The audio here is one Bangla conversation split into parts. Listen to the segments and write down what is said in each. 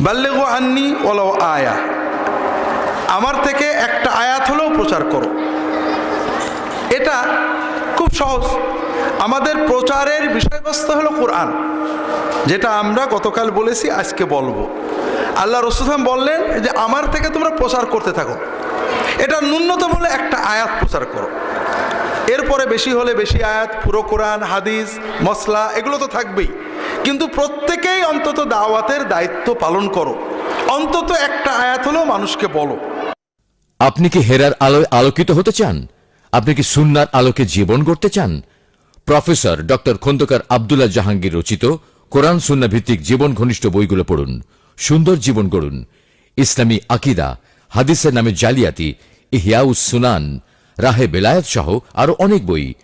বাল্লেগো আন্নি ওলাও আয়া। আমার থেকে একটা আয়াত হলেও প্রচার করো। এটা খুব সহজ। আমাদের প্রচারের বিষয়বস্তু হলো কোরআন, যেটা আমরা গতকাল বলেছি, আজকে বলব। আল্লাহ রসুলাম বললেন যে, আমার থেকে তোমরা প্রচার করতে থাকো। এটা ন্যূনতম হলে একটা আয়াত প্রচার করো। এরপরে বেশি হলে বেশি আয়াত, পুরো কোরআন, হাদিস মশলা এগুলো তো থাকবেই। কিন্তু প্রত্যেকেই অন্তত দাওয়াতের দায়িত্ব পালন করো। অন্তত একটা আয়াত হলেও মানুষকে বলো। আপনি কি হেরার আলোয় আলোকিত হতে চান? আপনি কি সুন্নার আলোকে জীবন গড়তে চান? প্রফেসর ডক্টর খন্দকার আবদুল্লাহ জাহাঙ্গীর রচিত কোরআন সুন্না ভিত্তিক জীবন ঘনিষ্ঠ বইগুলো পড়ুন, সুন্দর জীবন গড়ুন। ইসলামী আকিদা, হাদিসের নামে জালিয়াতি, ইহিয়াউস সুনান, রাহে বেলায়ত সহ আরও অনেক বই।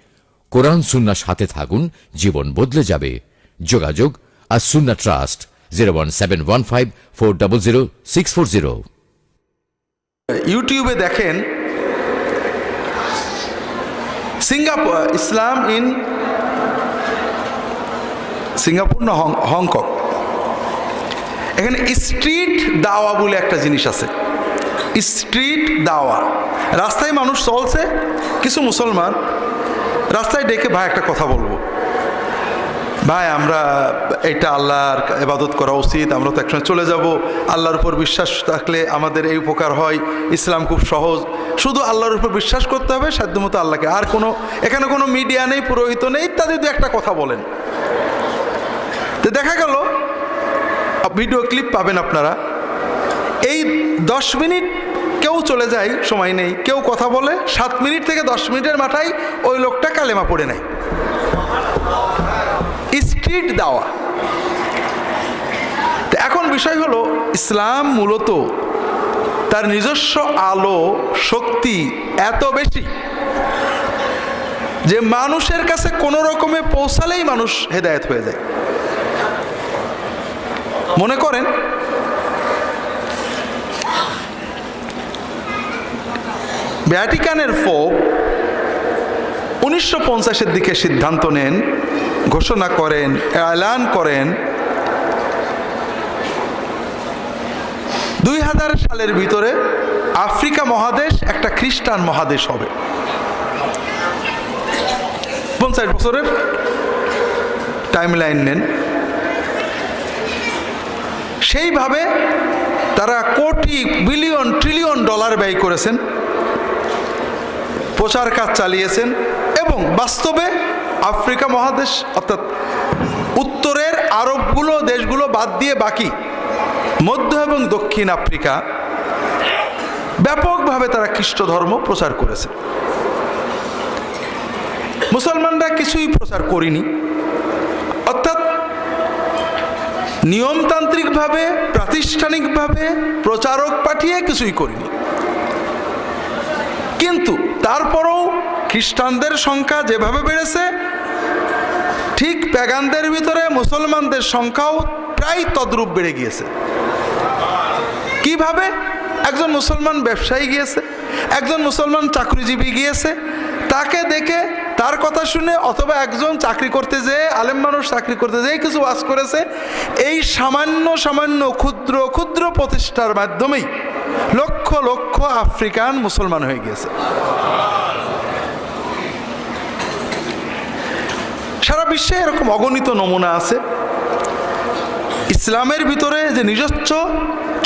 কোরআন সুন্নার সাথে থাকুন, জীবন বদলে যাবে। যোগাযোগ আর Sunnah trust zero one seven one five four double zero six four zero. ইউটিউবে দেখেন সিঙ্গাপুর, ইসলাম ইন সিঙ্গাপুর না হংকং। এখানে স্ট্রিট দাওয়া বলে একটা জিনিস আছে। স্ট্রিট দাওয়া। রাস্তায় মানুষ চলছে, কিছু মুসলমান, রাস্তায় ডেকে ভাই একটা কথা বলব। ভাই, আমরা এটা আল্লাহর ইবাদত করা উচিত, আমরা তো একসঙ্গে চলে যাব। আল্লাহর উপর বিশ্বাস থাকলে আমাদের এই উপকার হয়। ইসলাম খুব সহজ। শুধু আল্লাহর উপর বিশ্বাস করতে হবে, সাধ্যমতো আল্লাহকে। আর কোনো, এখানে কোনো মিডিয়া নেই, পুরোহিত নেই, ইত্যাদি, দু একটা কথা বলেন। তো দেখা গেল ভিডিও ক্লিপ পাবেন আপনারা। এই দশ মিনিট কেউ চলে যায়, সময় নেই। কেউ কথা বলে, সাত মিনিট থেকে দশ মিনিটের মাথায় ওই লোকটা কালেমা পড়ে নেয়। তো এখন বিষয় হলো, ইসলাম মূলত তার নিজস্ব আলো, শক্তি এত বেশি যে মানুষের কাছে কোনো রকমে পৌঁছালেই মানুষ হেদায়েত হয়ে যায়। মনে করেন, ভ্যাটিকানের ফোপ উনিশশো পঞ্চাশের দিকে সিদ্ধান্ত নেন ঘোষণা করেন, এলান করেন। দুই হাজার সালের ভিতরে আফ্রিকা মহাদেশ একটা খ্রিস্টান মহাদেশ হবে। পঞ্চাশ বছরের টাইম লাইন নেন। সেইভাবে তারা কোটি, বিলিয়ন ট্রিলিয়ন ডলার ব্যয় করেছেন। প্রচার কাজ চালিয়েছেন এবং বাস্তবে আফ্রিকা মহাদেশ, অর্থাৎ উত্তরের আরবগুলো দেশগুলো বাদ দিয়ে বাকি মধ্য এবং দক্ষিণ আফ্রিকা ব্যাপকভাবে তারা খ্রিস্ট ধর্ম প্রচার করেছে। মুসলমানরা কিছুই প্রচার করিনি। অর্থাৎ নিয়মতান্ত্রিকভাবে, প্রাতিষ্ঠানিকভাবে প্রচারক পাঠিয়ে কিছুই করিনি। কিন্তু তারপরেও খ্রিস্টানদের সংখ্যা যেভাবে বেড়েছে ঠিক প্যাগানদের ভিতরে মুসলমানদের সংখ্যাও প্রায় তদ্রূপ বেড়ে গিয়েছে। কীভাবে? একজন মুসলমান ব্যবসায়ী গিয়েছে, একজন মুসলমান চাকরিজীবী গিয়েছে, তাকে দেখে তার কথা শুনে অথবা একজন চাকরি করতে যেয়ে, আলেম মানুষ চাকরি করতে যেয়ে কিছু ওয়াজ করেছে, এই সামান্য সামান্য ক্ষুদ্র ক্ষুদ্র প্রতিষ্ঠার মাধ্যমেই লক্ষ লক্ষ আফ্রিকান মুসলমান হয়ে গিয়েছে। বিশ্বে এরকম অগণিত নমুনা আছে। ইসলামের ভিতরে যে নিজস্ব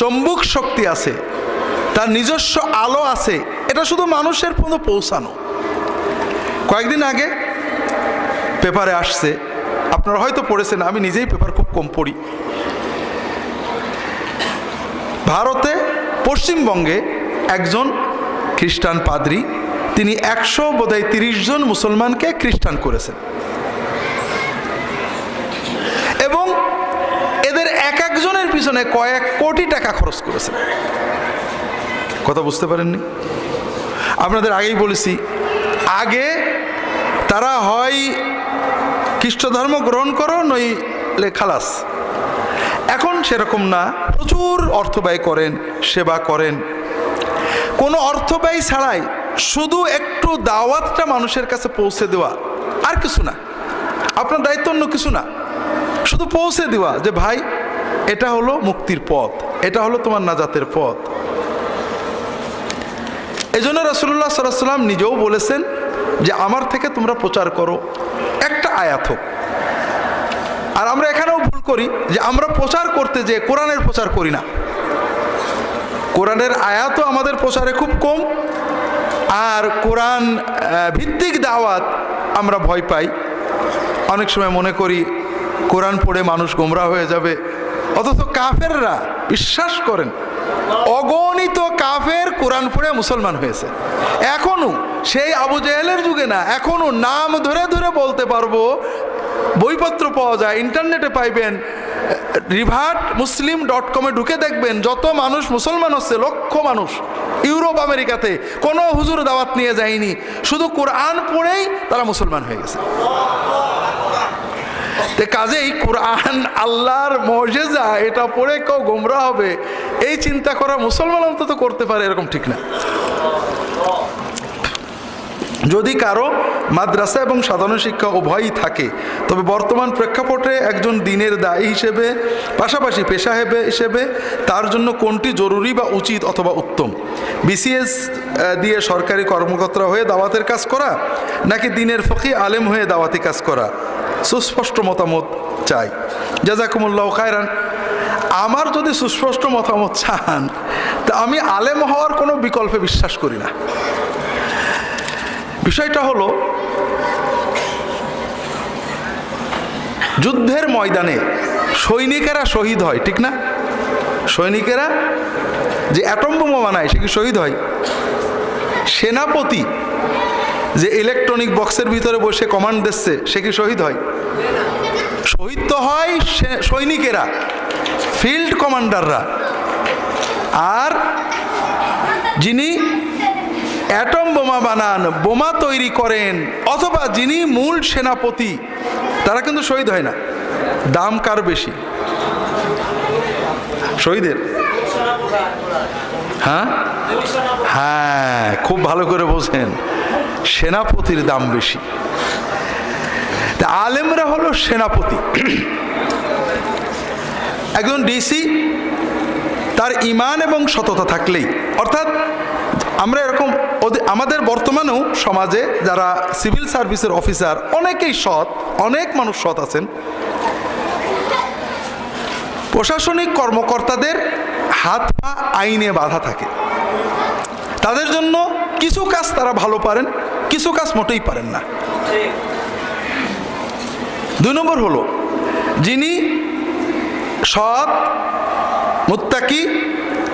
চম্বুক শক্তি আছে, তার নিজস্ব আলো আছে, এটা শুধু মানুষের পর্যন্ত পৌঁছানো। কয়েকদিন আগে পেপারে আসছে, আপনারা হয়তো পড়েছেন, আমি নিজেই পেপার খুব কম পড়ি। ভারতে পশ্চিমবঙ্গে একজন খ্রিস্টান পাদ্রী, তিনি একশো বোধহয় তিরিশ জন মুসলমানকে খ্রিস্টান করেছেন এবং এদের এক একজনের পিছনে কয়েক কোটি টাকা খরচ করেছেন কথা বুঝতে পারেননি? আপনাদের আগেই বলেছি, আগে তারা হয় খ্রিস্ট ধর্ম গ্রহণ করো নইলে খালাস। এখন সেরকম না, প্রচুর অর্থ ব্যয় করেন, সেবা করেন। কোনো অর্থ ব্যয় ছাড়াই শুধু একটু দাওয়াতটা মানুষের কাছে পৌঁছে দেওয়া, আর কিছু না। আপনার দায়িত্ব অন্য কিছু না। শুধু পৌঁছে দেওয়া যে, ভাই এটা হলো মুক্তির পথ, এটা হলো তোমার নাজাতের পথ। এই জন্য রসুল্লাহ সাল্লাম নিজেও বলেছেন যে আমার থেকে তোমরা প্রচার করো। একটা আয়াত হোক। আর আমরা এখানেও ভুল করি যে আমরা প্রচার করতে যে কোরআনের প্রচার করি না। কোরআনের আয়াতও আমাদের প্রচারে খুব কম, আর কোরআন ভিত্তিক দাওয়াত আমরা ভয় পাই। অনেক সময় মনে করি, কোরআন পড়ে মানুষ গোমরা হয়ে যাবে। অথচ কাফেররা বিশ্বাস করেন, অগণিত কাফের কোরআন পড়ে মুসলমান হয়েছে। এখনও সেই আবু জেহেলের যুগে না, এখনও নাম ধরে ধরে বলতে পারব, বইপত্র পাওয়া যায়, ইন্টারনেটে পাইবেন রিভার্ট মুসলিম ডট কমে ঢুকে দেখবেন, যত মানুষ মুসলমান হচ্ছে, লক্ষ মানুষ ইউরোপ, আমেরিকাতে কোনো হুজুর দাওয়াত নিয়ে যায়নি, শুধু কোরআন পড়েই তারা মুসলমান হয়ে গেছে। কাজেই কোরআন আল্লাহর মর্যাদা, এটা পড়ে কেউ গোমরা হবে। এই চিন্তা করা মুসলমান অন্তত করতে পারে, এরকম ঠিক না। যদি কারও মাদ্রাসা এবং সাধারণ শিক্ষা উভয়ই থাকে, তবে বর্তমান প্রেক্ষাপটে একজন দিনের দায়ী হিসেবে, পাশাপাশি পেশা হিসেবে, তার জন্য কোনটি জরুরি বা উচিত অথবা উত্তম? বিসিএস দিয়ে সরকারি কর্মকর্তা হয়ে দাওয়াতের কাজ করা, নাকি দিনের ফকি আলেম হয়ে দাওয়াতি কাজ করা? সুস্পষ্ট মতামত চাই। জাজাকুমুল্লাহ খায়রান। আমার যদি সুস্পষ্ট মতামত চান, তা আমি আলেম হওয়ার কোনো বিকল্পে বিশ্বাস করি না। বিষয়টা হলো, যুদ্ধের ময়দানে সৈনিকেরা শহীদ হয়, ঠিক না? সৈনিকেরা যে অ্যাটম বানায়, সে কি শহীদ হয়? সেনাপতি যে ইলেকট্রনিক বক্সের ভিতরে বসে কমান্ড দিচ্ছে, সে কি শহীদ হয়? শহীদ তো হয় সৈনিকেরা ফিল্ড কমান্ডাররা আর যিনি অ্যাটম বোমা বানান, বোমা তৈরি করেন, অথবা যিনি মূল সেনাপতি, তারা কিন্তু শহীদ হয় না। দাম কার বেশি? শহীদের। হ্যাঁ? হ্যাঁ খুব ভালো করে বোঝেন। সেনাপতির দাম বেশি। তা আলেমরা হলো সেনাপতি। একজন ডিসি, তার ইমান এবং সততা থাকলেই। অর্থাৎ আমরা এরকম আমাদের বর্তমানেও সমাজে যারা সিভিল সার্ভিসের অফিসার, অনেকেই সৎ, অনেক মানুষ সৎ আছেন। প্রশাসনিক কর্মকর্তাদের হাত পা আইনে বাধা থাকে। তাদের জন্য কিছু কাজ তারা ভালো পারেন। কিছু কাজ মোটেই পারেন না। দুই নম্বর হলো, যিনি সৎ, মুত্তাকি,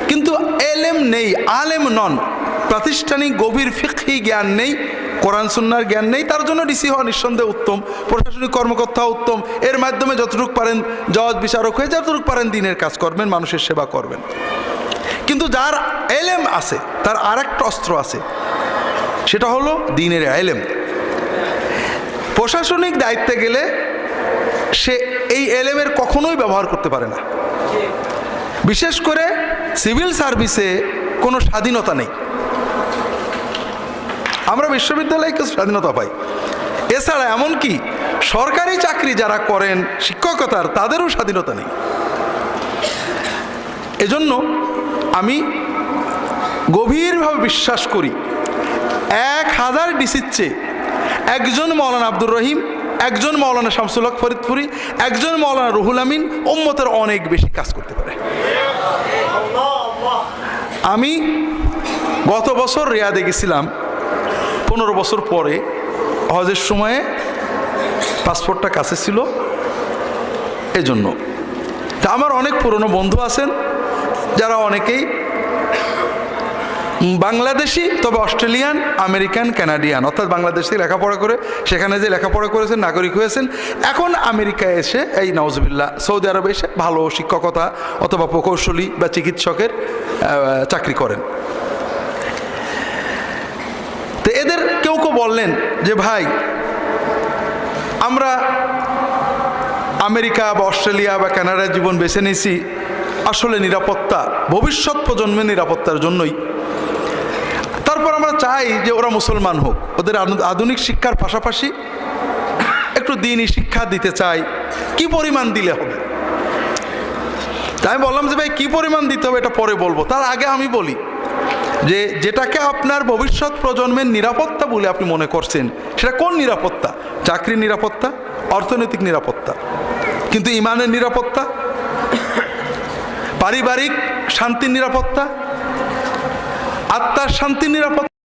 কিন্তু এলেম নেই, আলেম নন, প্রাতিষ্ঠানিক গভীর ফিকহি জ্ঞান নেই, কোরআন, সুন্নার জ্ঞান নেই, তার জন্য ডিসি হওয়া নিঃসন্দেহে উত্তম, প্রশাসনিক কর্মকর্তা উত্তম, এর মাধ্যমে যতটুকু পারেন জজ, বিচারক হয়ে যতটুকু পারেন দিনের কাজ করবেন, মানুষের সেবা করবেন। কিন্তু যার এলেম আছে, তার আর একটা অস্ত্র আছে সেটা হলো দিনের এলেম প্রশাসনিক দায়িত্বে গেলে সে এই এলেমের কখনোই ব্যবহার করতে পারে না। বিশেষ করে সিভিল সার্ভিসে কোনো স্বাধীনতা নেই। আমরা বিশ্ববিদ্যালয়ে কিছু স্বাধীনতা পাই। এছাড়া এমনকি সরকারি চাকরি যারা করেন, শিক্ষকতার, তাদেরও স্বাধীনতা নেই। এজন্য আমি গভীরভাবে বিশ্বাস করি এক হাজার ডিসির চেয়ে একজন মৌলানা আব্দুর রহিম, একজন মৌলানা শামসুল হক ফরিদপুরি, একজন মৌলানা রুহুল আমিন ওম্মতের অনেক বেশি কাজ করতে পারে। আমি গত বছর রিয়াদে গেছিলাম, পনেরো বছর পরে হজের সময়ে পাসপোর্টটা কাছে ছিল, এজন্য। তা আমার অনেক পুরনো বন্ধু আছেন, যারা অনেকেই বাংলাদেশি, তবে অস্ট্রেলিয়ান, আমেরিকান ক্যানাডিয়ান অর্থাৎ বাংলাদেশে লেখাপড়া করে, সেখানে যে লেখাপড়া করেছেন, নাগরিক হয়েছেন, এখন আমেরিকায় এসে এই নওয়াজবিল্লা সৌদি আরবে এসে ভালো শিক্ষকতা অথবা প্রকৌশলী বা চিকিৎসকের চাকরি করেন। তো এদের কেউ কেউ বললেন যে, ভাই, আমরা আমেরিকা বা অস্ট্রেলিয়া বা কানাডার জীবন বেছে নিয়েছি, আসলে নিরাপত্তা, ভবিষ্যৎ প্রজন্মের নিরাপত্তার জন্যই। চাই যে ওরা মুসলমান হোক। ওদের আধুনিক শিক্ষার পাশাপাশি একটু দিনই শিক্ষা দিতে চাই। কি পরিমাণ দিলে হবে? আমি বললাম যে ভাই, কী পরিমাণ দিতে হবে এটা পরে বলব। তার আগে আমি বলি যে, যেটাকে আপনার ভবিষ্যৎ প্রজন্মের নিরাপত্তা বলে আপনি মনে করছেন, সেটা কোন নিরাপত্তা? চাকরির নিরাপত্তা, অর্থনৈতিক নিরাপত্তা। কিন্তু ইমানের নিরাপত্তা, পারিবারিক শান্তির নিরাপত্তা, আত্মার শান্তির নিরাপত্তা